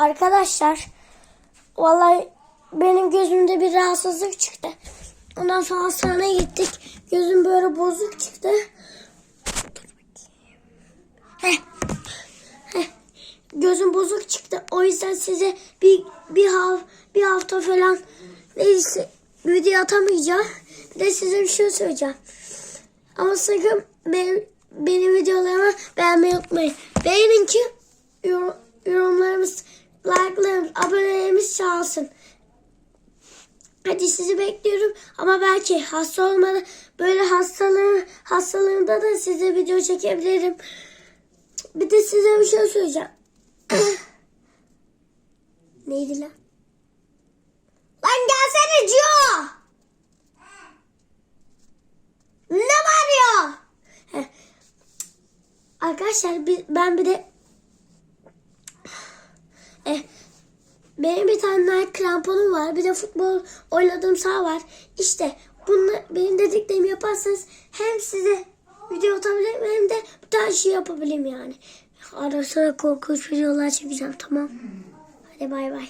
Arkadaşlar vallahi benim gözümde bir rahatsızlık çıktı. Ondan sonra hastaneye gittik. Gözüm böyle bozuk çıktı. Heh. Heh. Gözüm bozuk çıktı. O yüzden size bir bir, hav, bir hafta falan neyse video atamayacağım. Bir de size bir şey söyleyeceğim. Ama sakın benim, benim videolarımı beğenmeyi unutmayın. Beğenin ki çalsın. Hadi sizi bekliyorum ama belki hasta olmadı böyle hastalığı hastalığında da size video çekebilirim. Bir de size bir şey söyleyeceğim. Neydi lan? Lan gelsene Cio! Ne bağırıyor? Heh. Arkadaşlar ben bir de benim bir tane Nike kramponum var. Bir de futbol oynadığım saha var. İşte bunu benim dediklerimi yaparsanız hem size video atabilirim hem de bir tane şey yapabilirim yani. Ara sıra korkunç videolar çekeceğim tamam. Hadi bay bay.